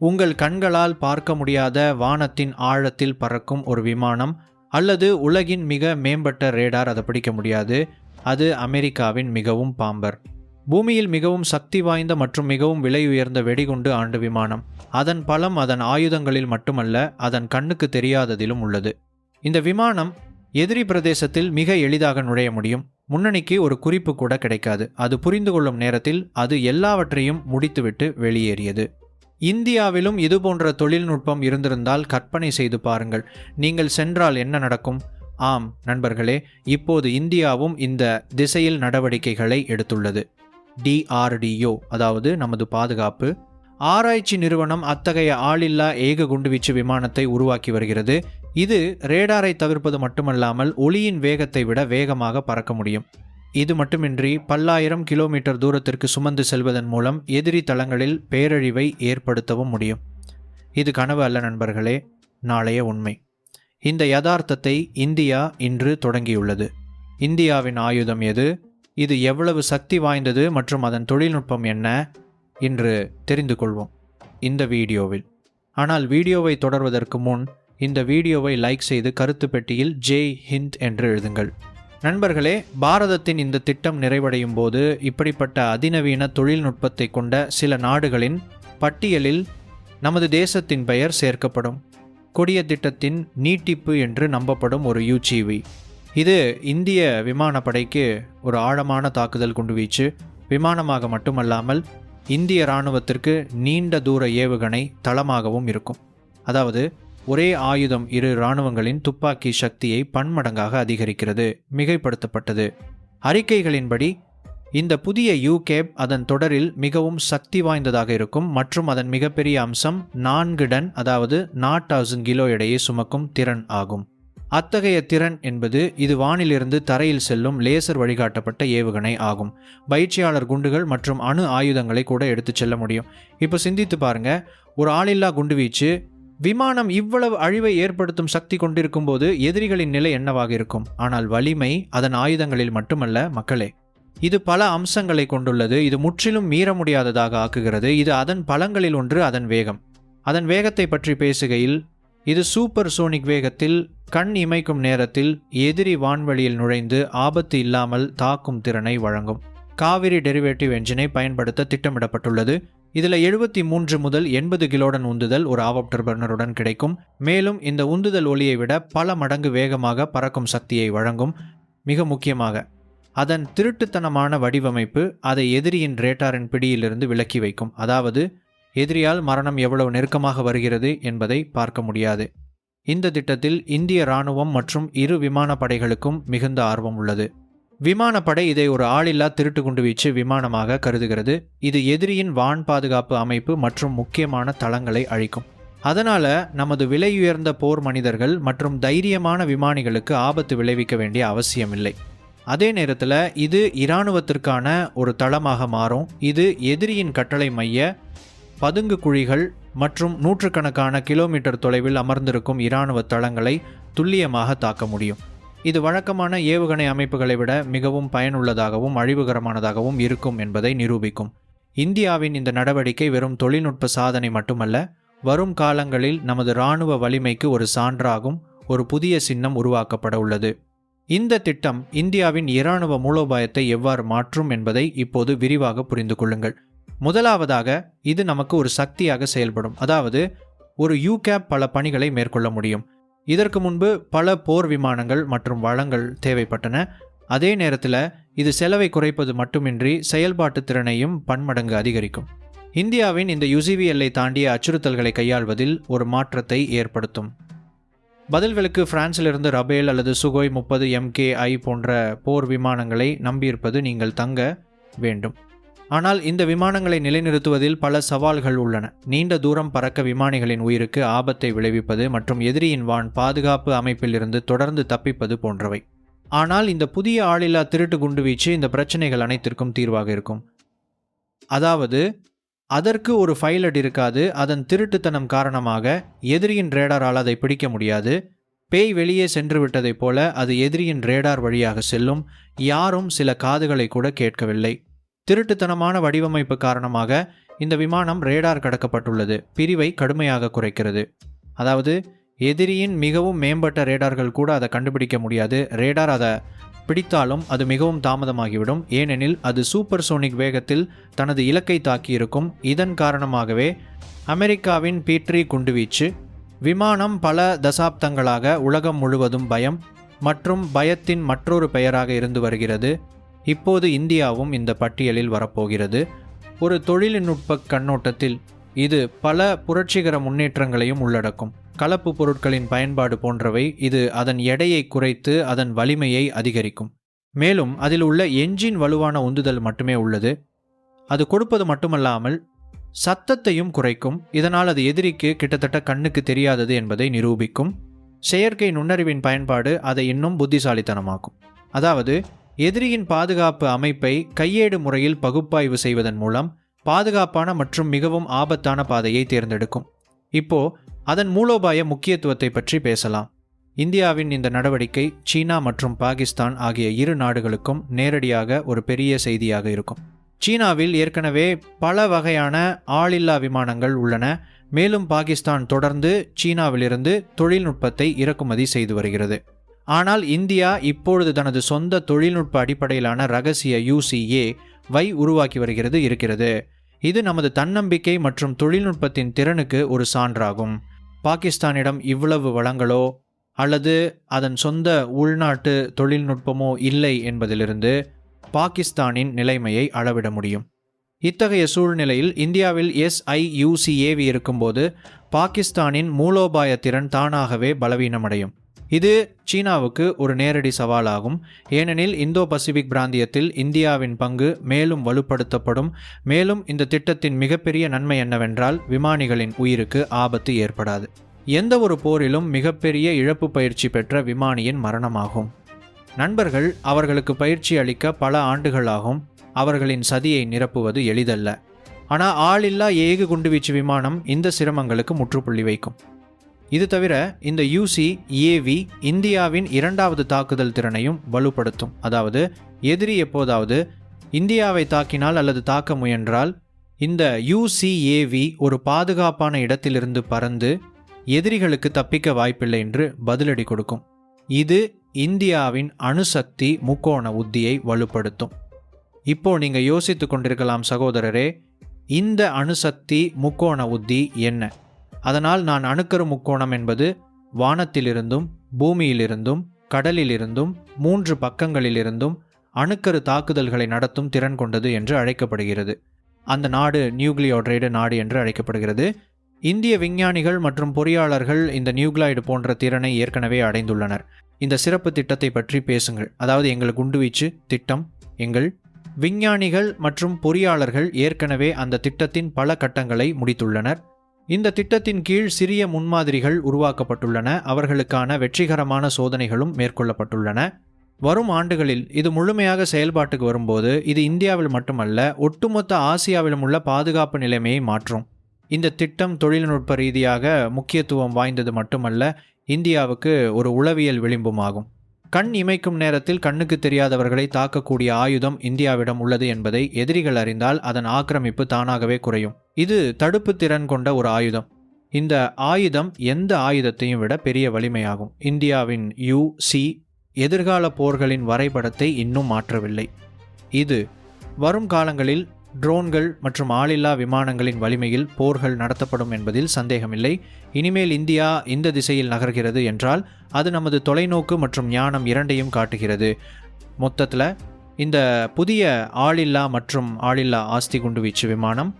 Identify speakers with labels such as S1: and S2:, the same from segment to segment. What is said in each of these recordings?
S1: உங்கள் கண்களால் பார்க்க முடியாத வானத்தின் ஆழத்தில் பறக்கும் ஒரு விமானம் அல்லது உலகின் மிக மேம்பட்ட ரேடார் அதை பிடிக்க முடியாது. அது அமெரிக்காவின் மிகவும் பாம்பர். பூமியில் மிகவும் சக்தி வாய்ந்த மற்றும் மிகவும் விலை உயர்ந்த வெடிகுண்டு ஆண்டு விமானம். அதன் பலம் அதன் ஆயுதங்களில் மட்டுமல்ல அதன் கண்ணுக்கு தெரியாததிலும் உள்ளது. இந்த விமானம் எதிரி பிரதேசத்தில் மிக எளிதாக நுழைய முடியும். முன்னணிக்கு ஒரு குறிப்பு கூட கிடைக்காது. அது புரிந்து கொள்ளும் நேரத்தில் அது எல்லாவற்றையும் முடித்துவிட்டு வெளியேறியது. இந்தியாவிலும் இதுபோன்ற தொழில்நுட்பம் இருந்திருந்தால் கற்பனை செய்து பாருங்கள். நீங்கள் சென்றால் என்ன நடக்கும்? ஆம் நண்பர்களே இப்போது இந்தியாவும் இந்த திசையில் நடவடிக்கைகளை எடுத்துள்ளது. டிஆர்டிஓ அதாவது நமது பாதுகாப்பு. ஆராய்ச்சி நிறுவனம் அத்தகைய ஆளில்லா ஏக குண்டுவீச்சு விமானத்தை உருவாக்கி வருகிறது. இது ரேடாரை தவிர்ப்பது மட்டுமல்லாமல் ஒளியின் வேகத்தை விட வேகமாக பறக்க முடியும். இது மட்டுமின்றி பல்லாயிரம் கிலோமீட்டர் தூரத்திற்கு சுமந்து செல்வதன் மூலம் எதிரி தளங்களில் பேரழிவை ஏற்படுத்தவும் முடியும். இது கனவு அல்ல நண்பர்களே நாளைய உண்மை. இந்த யதார்த்தத்தை இந்தியா இன்று தொடங்கியுள்ளது. இந்தியாவின் ஆயுதம் எது? இது எவ்வளவு சக்தி வாய்ந்தது மற்றும் அதன் தொழில்நுட்பம் என்ன? இன்று தெரிந்து கொள்வோம். இந்த வீடியோவில். ஆனால் வீடியோவை தொடர்வதற்கு முன் இந்த வீடியோவை லைக் செய்து கருத்து பெட்டியில் ஜெய் ஹிந்த் என்று எழுதுங்கள். நண்பர்களே பாரதத்தின் இந்த திட்டம் நிறைவடையும் போது இப்படிப்பட்ட அதிநவீன தொழில்நுட்பத்தை கொண்ட சில நாடுகளின் பட்டியலில் நமது தேசத்தின் பெயர் சேர்க்கப்படும். கொடிய திட்டத்தின் நீட்டிப்பு என்று நம்பப்படும் ஒரு யூஜிவி. இது இந்திய விமானப்படைக்கு ஒரு ஆழமான தாக்குதல் குண்டு வீச்சு விமானமாக மட்டுமல்லாமல் இந்திய இராணுவத்திற்கு நீண்ட தூர ஏவுகணை தளமாகவும் இருக்கும். அதாவது ஒரே ஆயுதம் இரு இராணுவங்களின் துப்பாக்கி சக்தியை பன்மடங்காக அதிகரிக்கிறது மிகைப்படுத்தப்பட்டது. அறிக்கைகளின்படி இந்த புதிய யூகேப் அதன் தொடரில் மிகவும் சக்தி வாய்ந்ததாக இருக்கும் மற்றும் அதன் மிகப்பெரிய அம்சம் நான்கு டன் அதாவது நாட் தௌசண்ட் கிலோ எடையை சுமக்கும் திறன் ஆகும். அத்தகைய திறன் என்பது இது வானிலிருந்து தரையில் செல்லும் லேசர் வழிகாட்டப்பட்ட ஏவுகணை ஆகும். பயிற்சியாளர் குண்டுகள் மற்றும் அணு ஆயுதங்களை கூட எடுத்துச் செல்ல முடியும். இப்போ சிந்தித்து பாருங்க ஒரு ஆளில்லா குண்டுவீச்சு விமானம் இவ்வளவு அழிவை ஏற்படுத்தும் சக்தி கொண்டிருக்கும் போது எதிரிகளின் நிலை என்னவாக இருக்கும்? ஆனால் வலிமை அதன் ஆயுதங்களில் மட்டுமல்ல மக்களே. இது பல அம்சங்களை கொண்டுள்ளது. இது முற்றிலும் மீற முடியாததாக ஆக்குகிறது. இது அதன் பலங்களில் ஒன்று அதன் வேகம். அதன் வேகத்தை பற்றி பேசுகையில் இது சூப்பர் சோனிக் வேகத்தில் கண் இமைக்கும் நேரத்தில் எதிரி வான்வெளியில் நுழைந்து ஆபத்து இல்லாமல் தாக்கும் திறனை வழங்கும். காவிரி டெரிவேட்டிவ் என்ஜினை பயன்படுத்த திட்டமிடப்பட்டுள்ளது. இதில் எழுபத்தி மூன்று முதல் எண்பது கிலோடன் உந்துதல் ஒரு ஆப்டர் பர்னருடன் கிடைக்கும். மேலும் இந்த உந்துதல் ஒளியை விட பல மடங்கு வேகமாக பறக்கும் சக்தியை வழங்கும் மிக முக்கியமாக. அதன் திருட்டுத்தனமான வடிவமைப்பு அதை எதிரியின் ரேட்டாரின் பிடியிலிருந்து விலக்கி வைக்கும். அதாவது எதிரியால் மரணம் எவ்வளவு நெருக்கமாக வருகிறது என்பதை பார்க்க முடியாது. இந்த திட்டத்தில் இந்திய இராணுவம் மற்றும் இரு விமானப்படைகளுக்கும் மிகுந்த ஆர்வம் உள்ளது. விமானப்படை இதை ஒரு ஆளில்லா திருட்டு குண்டு வீச்சு விமானமாக கருதுகிறது. இது எதிரியின் வான் பாதுகாப்பு அமைப்பு மற்றும் முக்கியமான தளங்களை அழிக்கும். அதனால நமது விலையுயர்ந்த போர் மனிதர்கள் மற்றும் தைரியமான விமானிகளுக்கு ஆபத்து விளைவிக்க வேண்டிய அவசியமில்லை. அதே நேரத்தில் இது இராணுவத்திற்கான ஒரு தளமாக மாறும். இது எதிரியின் கட்டளை மைய பதுங்கு குழிகள் மற்றும் நூற்றுக்கணக்கான கிலோமீட்டர் தொலைவில் அமர்ந்திருக்கும் இராணுவ தளங்களை துல்லியமாக தாக்க முடியும். இது வழக்கமான ஏவுகணை அமைப்புகளை விட மிகவும் பயனுள்ளதாகவும் அழிவுகரமானதாகவும் இருக்கும் என்பதை நிரூபிக்கும். இந்தியாவின் இந்த நடவடிக்கை வெறும் தொழில்நுட்ப சாதனை மட்டுமல்ல வரும் காலங்களில் நமது இராணுவ வலிமைக்கு ஒரு சான்றாகும் ஒரு புதிய சின்னம் உருவாக்கப்பட உள்ளது. இந்த திட்டம் இந்தியாவின் இராணுவ மூலோபாயத்தை எவ்வாறு மாற்றும் என்பதை இப்போது விரிவாக புரிந்து கொள்ளுங்கள். முதலாவதாக இது நமக்கு ஒரு சக்தியாக செயல்படும். அதாவது ஒரு யூகேப் பல பணிகளை மேற்கொள்ள முடியும். இதற்கு முன்பு பல போர் விமானங்கள் மற்றும் வளங்கள் தேவைப்பட்டன. அதே நேரத்தில் இது செலவை குறைப்பது மட்டுமின்றி செயல்பாட்டு திறனையும் பன்மடங்கு அதிகரிக்கும். இந்தியாவின் இந்த யுசிவி எல்லை தாண்டிய அச்சுறுத்தல்களை கையாள்வதில் ஒரு மாற்றத்தை ஏற்படுத்தும். பதில்களுக்கு பிரான்சிலிருந்து ரபேல் அல்லது சுகோய் முப்பது எம்கேஐ போன்ற போர் விமானங்களை நம்பியிருப்பது நீங்கள் தங்க வேண்டும். ஆனால் இந்த விமானங்களை நிலைநிறுத்துவதில் பல சவால்கள் உள்ளன. நீண்ட தூரம் பறக்க விமானிகளின் உயிருக்கு ஆபத்தை விளைவிப்பது மற்றும் எதிரியின் வான் பாதுகாப்பு அமைப்பிலிருந்து தொடர்ந்து தப்பிப்பது போன்றவை. ஆனால் இந்த புதிய ஆளில்லா திருட்டு குண்டுவீச்சு இந்த பிரச்சனைகள் அனைத்திற்கும் தீர்வாக இருக்கும். அதாவது அதற்கு ஒரு ஃபைலட் இருக்காது அதன் திருட்டுத்தனம் காரணமாக எதிரியின் ரேடாரால் அதை பிடிக்க முடியாது. பேய் வெளியே சென்று விட்டதைப் போல அது எதிரியின் ரேடார் வழியாக செல்லும் யாரும் சில காதுகளை கூட கேட்கவில்லை. திருட்டுத்தனமான வடிவமைப்பு காரணமாக இந்த விமானம் ரேடார் கடக்கப்பட்டுள்ளது. பிரிவை கடுமையாக குறைக்கிறது. அதாவது எதிரியின் மிகவும் மேம்பட்ட ரேடார்கள் கூட அதை கண்டுபிடிக்க முடியாது. ரேடார் அதை பிடித்தாலும் அது மிகவும் தாமதமாகிவிடும். ஏனெனில் அது சூப்பர் சோனிக் வேகத்தில் தனது இலக்கை தாக்கியிருக்கும். இதன் காரணமாகவே அமெரிக்காவின் பீட்ரி குண்டுவீச்சு விமானம் பல தசாப்தங்களாக உலகம் முழுவதும் பயம் மற்றும் பயத்தின் மற்றொரு பெயராக இருந்து வருகிறது. இப்போது இந்தியாவும் இந்த பட்டியலில் வரப்போகிறது. ஒரு தொழில்நுட்ப கண்ணோட்டத்தில் இது பல புரட்சிகர முன்னேற்றங்களையும் உள்ளடக்கும். கலப்பு பொருட்களின் பயன்பாடு போன்றவை இது அதன் எடையை குறைத்து அதன் வலிமையை அதிகரிக்கும். மேலும் அதில் உள்ள என்ஜின் வலுவான உந்துதல் மட்டுமே உள்ளது. அது கொடுப்பது மட்டுமல்லாமல் சத்தத்தையும் குறைக்கும். இதனால் அது எதிரிக்கு கிட்டத்தட்ட கண்ணுக்கு தெரியாதது என்பதை நிரூபிக்கும். செயற்கை நுண்ணறிவின் பயன்பாடு அதை இன்னும் புத்திசாலித்தனமாக்கும். அதாவது எதிரியின் பாதுகாப்பு அமைப்பை கையேடு முறையில் பகுப்பாய்வு செய்வதன் மூலம் பாதுகாப்பான மற்றும் மிகவும் ஆபத்தான பாதையை தேர்ந்தெடுக்கும். இப்போ அதன் மூலோபாய முக்கியத்துவத்தை பற்றி பேசலாம். இந்தியாவின் இந்த நடவடிக்கை சீனா மற்றும் பாகிஸ்தான் ஆகிய இரு நாடுகளுக்கும் நேரடியாக ஒரு பெரிய செய்தியாக இருக்கும். சீனாவில் ஏற்கனவே பல வகையான ஆளில்லா விமானங்கள் உள்ளன. மேலும் பாகிஸ்தான் தொடர்ந்து சீனாவிலிருந்து தொழில்நுட்பத்தை இறக்குமதி செய்து வருகிறது. ஆனால் இந்தியா இப்பொழுது தனது சொந்த தொழில்நுட்ப அடிப்படையிலான ரகசிய யூசிஏ வை உருவாக்கி வருகிறது இருக்கிறது. இது நமது தன்னம்பிக்கை மற்றும் தொழில்நுட்பத்தின் திறனுக்கு ஒரு சான்றாகும். பாகிஸ்தானிடம் இவ்வளவு வளங்களோ அல்லது அதன் சொந்த உள்நாட்டு தொழில்நுட்பமோ இல்லை என்பதிலிருந்து பாகிஸ்தானின் நிலைமையை அளவிட முடியும். இத்தகைய சூழ்நிலையில் இந்தியாவில் எஸ்ஐயூசிஏவி இருக்கும்போது பாகிஸ்தானின் மூலோபாய திறன் தானாகவே பலவீனமடையும். இது சீனாவுக்கு ஒரு நேரடி சவாலாகும். ஏனெனில் இந்தோ பசிபிக் பிராந்தியத்தில் இந்தியாவின் பங்கு மேலும் வலுப்படுத்தப்படும். மேலும் இந்த திட்டத்தின் மிகப்பெரிய நன்மை என்னவென்றால் விமானிகளின் உயிருக்கு ஆபத்து ஏற்படாது. எந்த ஒரு போரிலும் மிகப்பெரிய இழப்பு பயிற்சி பெற்ற விமானியின் மரணமாகும். நண்பர்கள் அவர்களுக்கு பயிற்சி அளிக்க பல ஆண்டுகளாகும். அவர்களின் சதியை நிரப்புவது எளிதல்ல. ஆனால் ஆளில்லா ஏகு குண்டுவீச்சு விமானம் இந்த சிரமங்களுக்கு முற்றுப்புள்ளி வைக்கும். இது தவிர இந்த யூசி ஏவி இந்தியாவின் இரண்டாவது தாக்குதல் திறனையும் வலுப்படுத்தும். அதாவது எதிரி எப்போதாவது இந்தியாவை தாக்கினால் அல்லது தாக்க முயன்றால் இந்த யூசிஏவி ஒரு பாதுகாப்பான இடத்திலிருந்து பறந்து எதிரிகளுக்கு தப்பிக்க வாய்ப்பில்லை என்று பதிலடி கொடுக்கும். இது இந்தியாவின் அணுசக்தி முக்கோண உத்தியை வலுப்படுத்தும். இப்போ நீங்கள் யோசித்து கொண்டிருக்கலாம் சகோதரரே இந்த அணுசக்தி முக்கோண உத்தி என்ன? அதனால் நான் அணுக்கரு முக்கோணம் என்பது வானத்திலிருந்தும் பூமியிலிருந்தும் கடலிலிருந்தும் மூன்று பக்கங்களிலிருந்தும் அணுக்கரு தாக்குதல்களை நடத்தும் திறன் கொண்டது என்று அழைக்கப்படுகிறது. அந்த நாடு நியூக்ளியோட்ரைடு நாடு என்று அழைக்கப்படுகிறது. இந்திய விஞ்ஞானிகள் மற்றும் பொறியாளர்கள் இந்த நியூக்ளாய்டு போன்ற திறனை ஏற்கனவே அடைந்துள்ளனர். இந்த சிறப்பு திட்டத்தை பற்றி பேசுங்கள். அதாவது எங்கள் குண்டுவீச்சு திட்டம் எங்கள் விஞ்ஞானிகள் மற்றும் பொறியாளர்கள் ஏற்கனவே அந்த திட்டத்தின் பல கட்டங்களை முடித்துள்ளனர். இந்த திட்டத்தின் கீழ் சிறிய முன்மாதிரிகள் உருவாக்கப்பட்டுள்ளன. அவர்களுக்கான வெற்றிகரமான சோதனைகளும் மேற்கொள்ளப்பட்டுள்ளன. வரும் ஆண்டுகளில் இது முழுமையாக செயல்பாட்டுக்கு வரும்போது இது இந்தியாவில் மட்டுமல்ல ஒட்டுமொத்த ஆசியாவிலும் உள்ள பாதுகாப்பு நிலைமையை மாற்றும். இந்த திட்டம் தொழில்நுட்ப ரீதியாக முக்கியத்துவம் வாய்ந்தது மட்டுமல்ல இந்தியாவுக்கு ஒரு உளவியல் விளிம்புமாகும். கண் இமைக்கும் நேரத்தில் கண்ணுக்கு தெரியாதவர்களை தாக்கக்கூடிய ஆயுதம் இந்தியாவிடம் உள்ளது என்பதை எதிரிகள் அறிந்தால் அதன் ஆக்கிரமிப்பு தானாகவே குறையும். இது தடுப்பு திறன் கொண்ட ஒரு ஆயுதம். இந்த ஆயுதம் எந்த ஆயுதத்தையும் விட பெரிய வலிமையாகும். இந்தியாவின் யூ சி எதிர்கால போர்களின் வரைபடத்தை இன்னும் மாற்றவில்லை. இது வரும் காலங்களில் ட்ரோன்கள் மற்றும் ஆளில்லா விமானங்களின் வலிமையில் போர்கள் நடத்தப்படும் என்பதில் சந்தேகமில்லை. இனிமேல் இந்தியா இந்த திசையில் நகர்கிறது என்றால் அது நமது தொலைநோக்கு மற்றும் ஞானம் இரண்டையும் காட்டுகிறது. மொத்தத்தில் இந்த புதிய ஆளில்லா மற்றும் ஆளில்லா ஆஸ்தி குண்டுவீச்சு விமானம்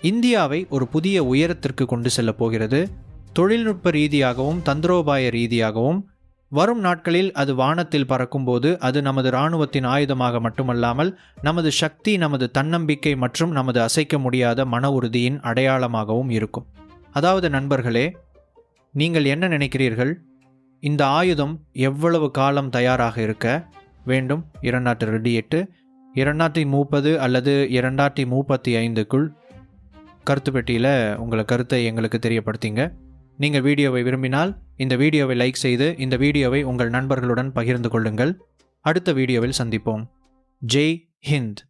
S1: இந்தியாவை ஒரு புதிய உயரத்திற்கு கொண்டு செல்லப் போகிறது. தொழில்நுட்ப ரீதியாகவும் தந்திரோபாய ரீதியாகவும் வரும் நாட்களில் அது வானத்தில் பறக்கும்போது அது நமது இராணுவத்தின் ஆயுதமாக மட்டுமல்லாமல் நமது சக்தி நமது தன்னம்பிக்கை மற்றும் நமது அசைக்க முடியாத மன உறுதியின் அடையாளமாகவும் இருக்கும். அதாவது நண்பர்களே நீங்கள் என்ன நினைக்கிறீர்கள்? இந்த ஆயுதம் எவ்வளவு காலம் தயாராக இருக்க வேண்டும்? இரண்டாயிரத்தி ரெண்டு எட்டு இரண்டாயிரத்தி முப்பது அல்லது இரண்டாயிரத்தி முப்பத்தி ஐந்துக்குள் கருத்து பெட்டியில் உங்களை கருத்தை எங்களுக்கு தெரியப்படுத்திங்க. நீங்கள் வீடியோவை விரும்பினால் இந்த வீடியோவை லைக் செய்து இந்த வீடியோவை உங்கள் நண்பர்களுடன் பகிர்ந்து கொள்ளுங்கள். அடுத்த வீடியோவில் சந்திப்போம். ஜெய் ஹிந்த்.